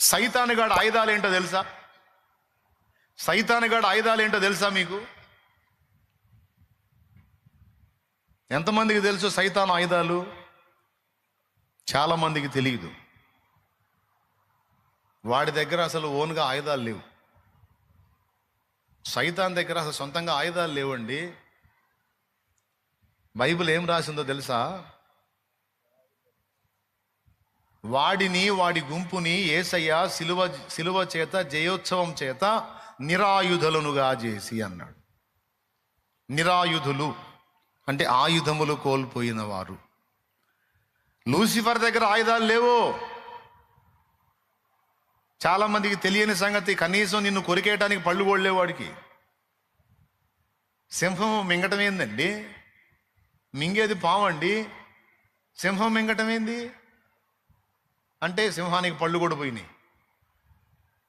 సైతానుగాడు ఆయుధాలు ఏంటో తెలుసా? సైతానుగాడు ఆయుధాలు ఏంటో తెలుసా మీకు? ఎంతమందికి తెలుసు సైతాన్ ఆయుధాలు? చాలా మందికి తెలియదు. వాడి దగ్గర అసలు ఓన్గా ఆయుధాలు లేవు. సైతాన్ దగ్గర అసలు సొంతంగా ఆయుధాలు లేవండి. బైబిల్ ఏం రాసిందో తెలుసా? వాడిని వాడి గుంపుని ఏసయ్య సిలువ సిలువ చేత జయోత్సవం చేత నిరాయుధులనుగా చేసి అన్నాడు. నిరాయుధులు అంటే ఆయుధములు కోల్పోయిన వారు లూసిఫర్ దగ్గర ఆయుధాలు లేవు? చాలామందికి తెలియని సంగతి కనీసం నిన్ను కొరికేయటానికి పళ్ళు కొడలేవాడికి సింహం మింగటం ఏందండి? మింగేది పాము అండి సింహం మింగటం ఏంది? అంటే సింహానికి పళ్ళు కూడా పోయినాయి.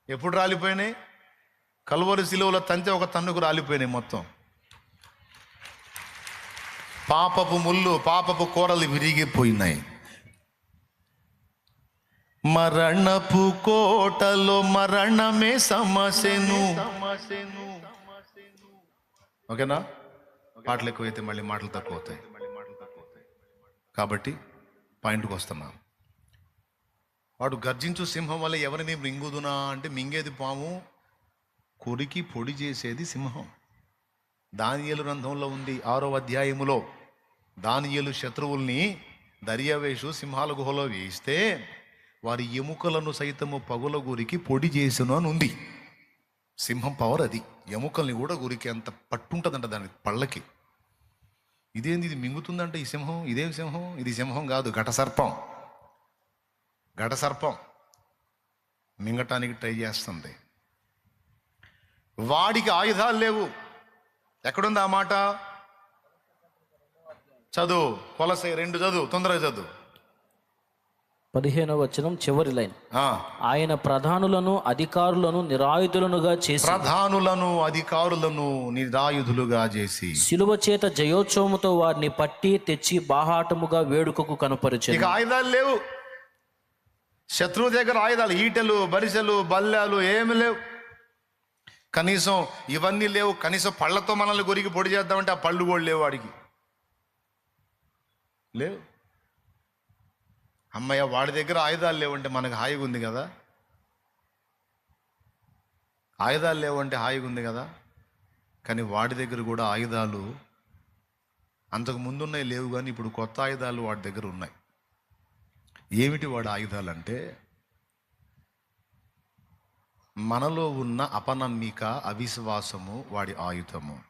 ఎప్పుడు రాలిపోయినాయి? కలువరి శిలువల తంతే ఒక తన్నుకు రాలిపోయినాయి మొత్తం. పాపపు ముళ్ళు పాపపు కూరలు విరిగిపోయినాయి. మరణపు కోటలో మరణమే సమస్యను. ఓకేనా? పాటలు ఎక్కువైతే మళ్ళీ మాటలు తక్కువ అవుతాయి. కాబట్టి పాయింట్కి వస్తున్నాం. వాడు గర్జించు సింహం వల్ల ఎవరిని మింగుదునా అంటే మింగేది పాము కొరికి పొడి చేసేది సింహం. దానియలు గ్రంథంలో ఉంది ఆరో అధ్యాయములో దానియలు శత్రువుల్ని దర్యావేషు సింహాల గుహలో వేయిస్తే వారి ఎముకలను సైతము పగుల గురికి పొడి చేసిన అని ఉంది. సింహం పవర్ అది. ఎముకల్ని కూడా గురికి అంత పట్టుంటుందంట దాని పళ్ళకి. ఇదేంది? ఇది మింగుతుందంటే ఈ సింహం? ఇదేం సింహం? ఇది సింహం కాదు ఘట ఘట సర్పం మింగటానికి ట్రై చేస్తుంది. వాడికి ఆయుధాలు లేవు. ఎక్కడుంది ఆ మాట? చదువు కొలసే రెండు చదువు తొందరగా చదువు. పదిహేనవ వచనం చివరి లైన్. ఆ, ఆయన ప్రధానులను అధికారులను నిరాయుధులనుగా చేసి ప్రధానులను అధికారులను నిరాయుధులుగా చేసి శిలువ చేత జయోత్సవముతో వారిని పట్టి తెచ్చి బాహాటముగా వేడుకకు ఇక కనపరిచెను ఆయుధాలు లేవు. శత్రువు దగ్గర ఆయుధాలు ఈటెలు బరిసెలు బల్లాలు ఏమి లేవు. కనీసం ఇవన్నీ లేవు. కనీసం పళ్ళతో మనల్ని కొరికి పొడి చేద్దామంటే ఆ పళ్ళు కూడా లేవు వాడికి. లేవు. అమ్మయ్య వాడి దగ్గర ఆయుధాలు లేవంటే మనకు హాయిగా ఉంది కదా? ఆయుధాలు లేవంటే హాయిగా ఉంది కదా? కానీ వాడి దగ్గర కూడా ఆయుధాలు అంతకు ముందున్నాయి లేవు కానీ ఇప్పుడు కొత్త ఆయుధాలు వాడి దగ్గర ఉన్నాయి. ఏమిటి వాడు ఆయుధాలు అంటే మనలో ఉన్న అపనమ్మిక అవిశ్వాసము వాడి ఆయుధము.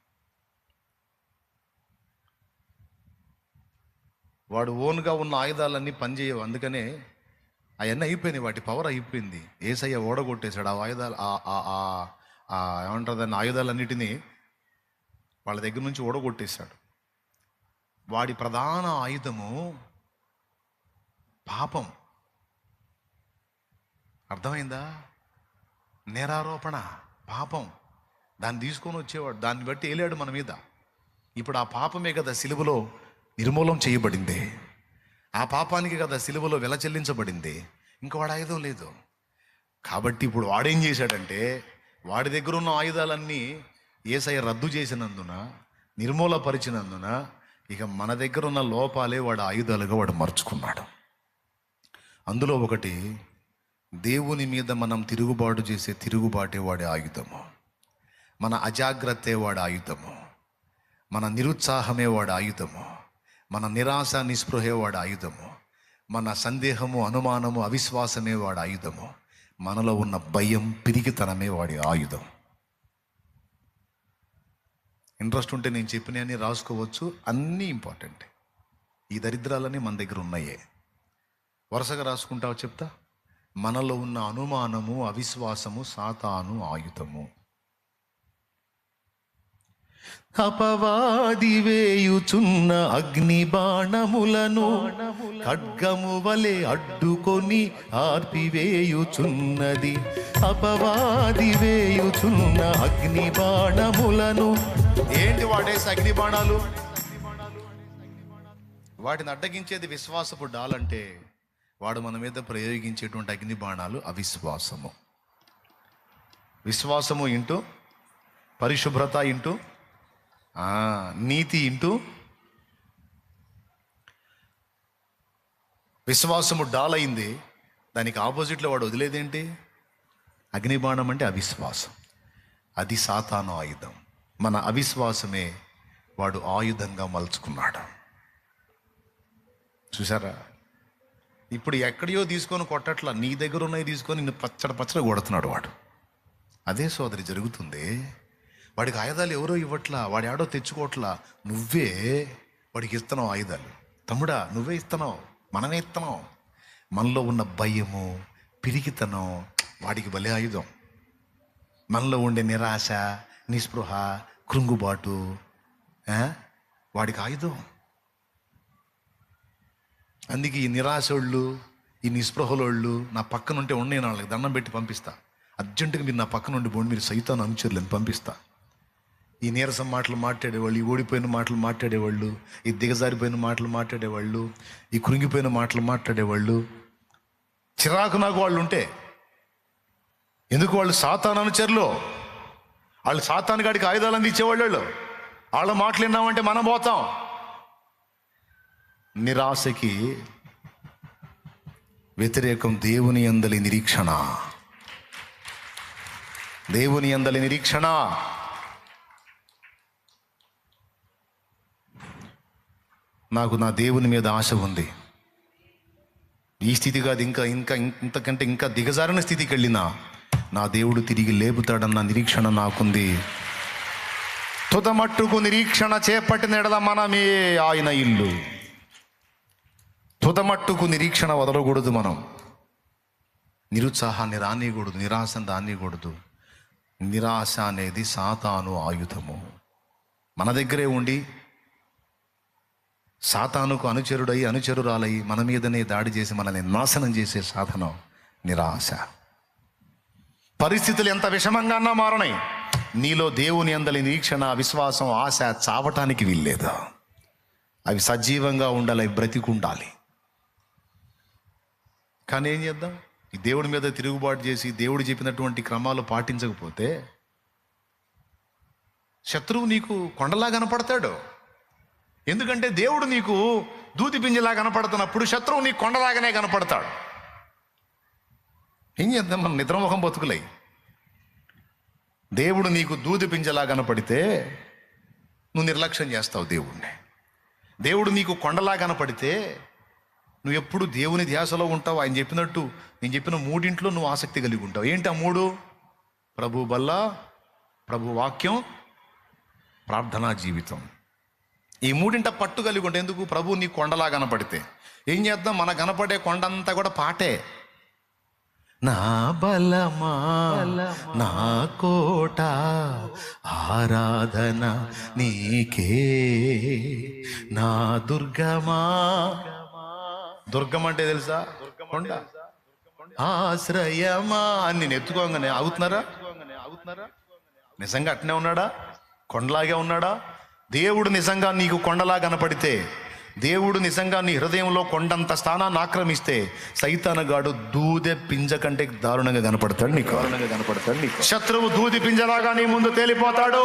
వాడు ఓన్గా ఉన్న ఆయుధాలన్నీ పనిచేయవు అందుకనే అవన్నీ అయిపోయినాయి. వాటి పవర్ అయిపోయింది. ఏసయ్య ఓడగొట్టేశాడు. ఆ ఆయుధాలు ఆ- ఆ- ఆ- ఏమంటారు దాన్ని? ఆయుధాలన్నిటినీ వాళ్ళ దగ్గర నుంచి ఓడగొట్టేశాడు. వాడి ప్రధాన ఆయుధము పాపం. అర్థమైందా? నేరారోపణ పాపం. దాన్ని తీసుకొని వచ్చేవాడు దాన్ని బట్టి వేలాడు మన మీద. ఇప్పుడు ఆ పాపమే కదా సిలువలో నిర్మూలం చేయబడింది. ఆ పాపానికి కదా సిలువలో వెల చెల్లించబడింది. ఇంకా వాడు ఆయుధం లేదు. కాబట్టి ఇప్పుడు వాడేం చేశాడంటే వాడి దగ్గర ఉన్న ఆయుధాలన్నీ ఏసఐ రద్దు చేసినందున నిర్మూలపరిచినందున ఇక మన దగ్గర ఉన్న లోపాలే వాడు ఆయుధాలుగా వాడు మర్చుకున్నాడు. అందులో ఒకటి దేవుని మీద మనం తిరుగుబాటు చేసే తిరుగుబాటే వాడి ఆయుధము. మన అజాగ్రత్తే వాడి ఆయుధము. మన నిరుత్సాహమే వాడి ఆయుధము. మన నిరాశ నిస్పృహే వాడి ఆయుధము. మన సందేహము అనుమానము అవిశ్వాసమే వాడి ఆయుధము. మనలో ఉన్న భయం పిరిగితనమే వాడి ఆయుధం. ఇంట్రెస్ట్ ఉంటే నేను చెప్పినవన్నీ రాసుకోవచ్చు. అన్నీ ఇంపార్టెంట్. ఈ దరిద్రాలన్నీ మన దగ్గర ఉన్నాయే. వరుసగా రాసుకుంటావు చెప్తా? మనలో ఉన్న అనుమానము అవిశ్వాసము సాతాను ఆయుధము. అపవాది వేయుచున్న అగ్ని బాణములను ఖడ్గము వలె అడ్డుకొని ఆర్పివేయుచున్నది అపవాది వేయుచున్న అగ్ని బాణములను ఏంటి వాడేసి అగ్ని బాణాలు? వాటిని అడ్డగించేది విశ్వాసపు డాలంటే వాడు మన మీద ప్రయోగించేటువంటి అగ్ని బాణాలు అవిశ్వాసము. విశ్వాసము ఇంటూ పరిశుభ్రత ఇంటూ నీతి ఇంటూ విశ్వాసము డాల్ అయింది. దానికి ఆపోజిట్లో వాడు వదిలేదేంటి? అగ్నిబాణం అంటే అవిశ్వాసం. అది సాతాను ఆయుధం. మన అవిశ్వాసమే వాడు ఆయుధంగా మలుచుకున్నాడు. చూసారా ఇప్పుడు ఎక్కడియో తీసుకొని కొట్టట్లా నీ దగ్గర ఉన్నవి తీసుకొని నిన్ను పచ్చడి పచ్చడి కొడుతున్నాడు వాడు. అదే సోదరి జరుగుతుంది. వాడికి ఆయుధాలు ఎవరో ఇవ్వట్లా వాడి ఆడో తెచ్చుకోవట్లా నువ్వే వాడికి ఇస్తున్నావు ఆయుధాలు. తమ్ముడా నువ్వే ఇస్తున్నావు మనమే ఇస్తున్నావు మనలో ఉన్న భయము పిరికితనం వాడికి బలే ఆయుధం. మనలో ఉండే నిరాశ నిస్పృహ కృంగుబాటు వాడికి ఆయుధం. అందుకే ఈ నిరాశోళ్ళు ఈ నిస్పృహలోళ్ళు నా పక్కన ఉంటే ఉండే వాళ్ళకి దండం పెట్టి పంపిస్తా. అర్జెంటుగా మీరు నా పక్కన ఉండి పోండి మీరు సైతాన్ అనుచరులను పంపిస్తా. ఈ నీరసం మాటలు మాట్లాడేవాళ్ళు ఈ ఓడిపోయిన మాటలు మాట్లాడేవాళ్ళు ఈ దిగజారిపోయిన మాటలు మాట్లాడేవాళ్ళు ఈ కృంగిపోయిన మాటలు మాట్లాడేవాళ్ళు. చిరాకు నాకు వాళ్ళు ఉంటే ఎందుకు వాళ్ళు సాతాన్ అనుచరులు? వాళ్ళు సాతాను గాడికి ఆయుధాలు అందించేవాళ్ళు వాళ్ళు. వాళ్ళ మాటలు విన్నామంటే మనం పోతాం. నిరాశకి వ్యతిరేకం దేవుని అందలి నిరీక్షణ. దేవుని అందలి నిరీక్షణ. నాకు నా దేవుని మీద ఆశ ఉంది. ఈ స్థితి కాదు ఇంకా ఇంకా ఇంతకంటే ఇంకా దిగజారిన స్థితికి వెళ్ళినా నా దేవుడు తిరిగి లేపుతాడన్న నిరీక్షణ నాకుంది. తుదమట్టుకు నిరీక్షణ చేపట్టిన ఎడల మనమే ఆయన ఇల్లు. తుదమట్టుకు నిరీక్షణ వదలకూడదు మనం. నిరుత్సాహాన్ని రానియకూడదు నిరాశను రానియకూడదు నిరాశ అనేది సాతాను ఆయుధము. మన దగ్గరే ఉండి సాతానుకు అనుచరుడై అనుచరురాలై మన మీదనే దాడి చేసి మనల్ని నాశనం చేసే సాధనం నిరాశ. పరిస్థితులు ఎంత విషమంగా మారనాయి. నీలో దేవుని అందలి నిరీక్షణ విశ్వాసం ఆశ చావటానికి వీల్లేదు. అవి సజీవంగా ఉండాలి బ్రతికుండాలి. కానీ ఏం చేద్దాం? ఈ దేవుడి మీద తిరుగుబాటు చేసి దేవుడు చెప్పినటువంటి క్రమాలు పాటించకపోతే శత్రువు నీకు కొండలా కనపడతాడు. ఎందుకంటే దేవుడు నీకు దూతి పింజలా కనపడుతున్నప్పుడు శత్రువు నీకు కొండలాగానే కనపడతాడు. ఏం చేద్దాం? మనం నిద్రముఖం బతుకులై. దేవుడు నీకు దూది పింజలా కనపడితే నువ్వు నిర్లక్ష్యం చేస్తావు దేవుణ్ణి. దేవుడు నీకు కొండలా కనపడితే నువ్వు ఎప్పుడు దేవుని ధ్యాసలో ఉంటావు? ఆయన చెప్పినట్టు నేను చెప్పిన మూడింట్లో నువ్వు ఆసక్తి కలిగి ఉంటావు. ఏంటి ఆ మూడు? ప్రభు బల్ల ప్రభు వాక్యం ప్రార్థనా జీవితం. ఈ మూడింట పట్టు కలిగి ఉంటే ఎందుకు? ప్రభు నీ కొండలా కనపడితే. ఏం చేద్దాం? మన కనపడే కొండంతా కూడా పాటే. నా బలమా? నా కోట? ఆరాధన నీకే. నా దుర్గమా? దుర్గం అంటే తెలుసా? కొండ. ఆశ్రయమా అని నేను ఎత్తుకోగానే అవుతున్నారా నిజంగా అట్నే ఉన్నాడా? కొండలాగే ఉన్నాడా? దేవుడు నిజంగా నీకు కొండలా కనపడితే దేవుడు నిజంగా నీ హృదయంలో కొండంత స్థానాన్ని ఆక్రమిస్తే సైతానగాడు దూదె పింజ కంటే దారుణంగా కనపడతాడు నీకు. దారుణంగా కనపడతాడు నీకు. శత్రువు దూది పింజలాగా నీ ముందు తేలిపోతాడు.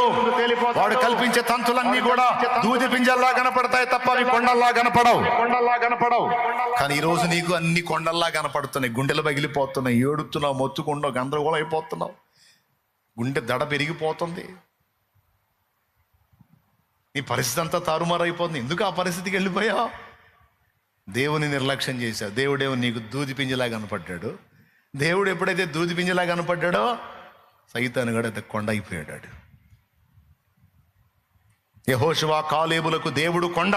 వాడు కల్పించే తంతులన్నీ కూడా దూది పింజల్లా కనపడతాయి తప్ప అవి కొండల్లా కనపడవు. కొండల్లా కనపడవు కానీ ఈ రోజు నీకు అన్ని కొండల్లా కనపడుతున్నాయి. గుండెలు పగిలిపోతున్నాయి. ఏడుతున్నావు మొత్తుకుండవు గందరగోళం అయిపోతున్నావు. గుండె దడ పెరిగిపోతుంది. నీ పరిస్థితి అంతా తారుమారైపోతుంది. ఎందుకు ఆ పరిస్థితికి వెళ్ళిపోయావు? దేవుని నిర్లక్ష్యం చేశావు. దేవుడేమో నీకు దూది పింజలా కనపడ్డాడు. దేవుడు ఎప్పుడైతే దూది పింజలా కనపడ్డాడో సైతాను కూడా అయితే కొండ అయిపోయాడు యహోశివా కాలేబులకు దేవుడు కొండ.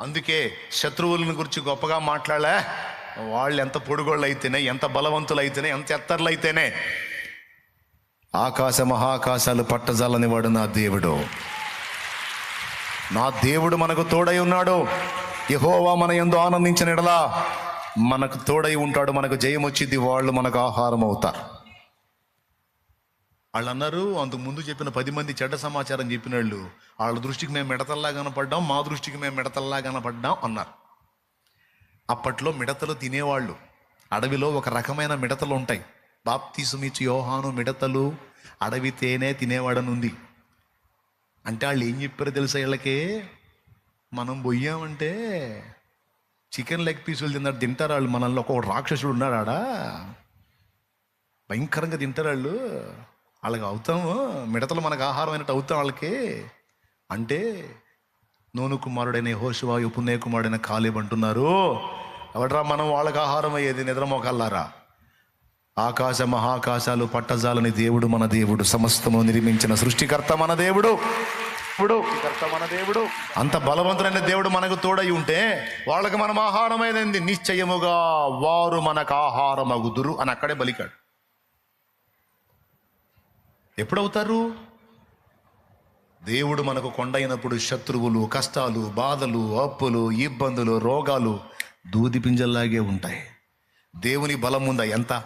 అందుకే శత్రువులను గురించి గొప్పగా మాట్లాడలే. వాళ్ళు ఎంత పొడుగోళ్ళు అయితేనే ఎంత బలవంతులు అయితేనే ఎంత ఎత్తర్లు అయితేనే ఆకాశ మహాకాశాలు పట్టజాలని వాడు నా దేవుడు. నా దేవుడు మనకు తోడై ఉన్నాడు. యహోవా మన ఎందు ఆనందించిన ఎడలా మనకు తోడై ఉంటాడు మనకు జయం వచ్చింది వాళ్ళు మనకు ఆహారం అవుతారు. వాళ్ళు అన్నారు అంతకు ముందు చెప్పిన పది మంది చెడ్డ సమాచారం చెప్పిన వాళ్ళు వాళ్ళ దృష్టికి మేము మిడతల్లా కనపడ్డాం మా దృష్టికి మేము మిడతల్లా కనపడ్డాం అన్నారు. అప్పట్లో మిడతలు తినేవాళ్ళు. అడవిలో ఒక రకమైన మిడతలు ఉంటాయి. బాప్తీసుమిచ్చు యోహాను మిడతలు అడవి తేనె తినేవాడనుంది. అంటే వాళ్ళు ఏం చెప్పారో తెలుసా వీళ్ళకి? మనం పోయామంటే చికెన్ లెగ్ పీసులు తిన్నారు తింటారు వాళ్ళు? మనల్ని ఒక రాక్షసుడు ఉన్నాడు ఆడ. భయంకరంగా తింటారు వాళ్ళు? వాళ్ళకి అవుతాము మిడతలు మనకు ఆహారం అయినట్టు అవుతాం వాళ్ళకి. అంటే నూను కుమారుడైన హోషువాయు పుణ్య కుమారుడైన కాలేబ్ అంటున్నారు. ఎవడరా మనం వాళ్ళకి ఆహారం అయ్యేది? నిద్రమోకల్లారా ఆకాశ మహాకాశాలు పట్టజాలని దేవుడు మన దేవుడు సమస్తము నిర్మించిన సృష్టికర్త మన దేవుడు. మన దేవుడు. అంత బలవంతుడైన దేవుడు మనకు తోడై ఉంటే వాళ్ళకి మనం ఆహారమైంది నిశ్చయముగా వారు మనకు ఆహారమగుదురు అని అక్కడే బలికాడు. ఎప్పుడవుతారు? దేవుడు మనకు కొండైనప్పుడు శత్రువులు కష్టాలు బాధలు అప్పులు ఇబ్బందులు రోగాలు దూది పింజల్లాగే ఉంటాయి. దేవుని బలం ఉందా? ఎంత?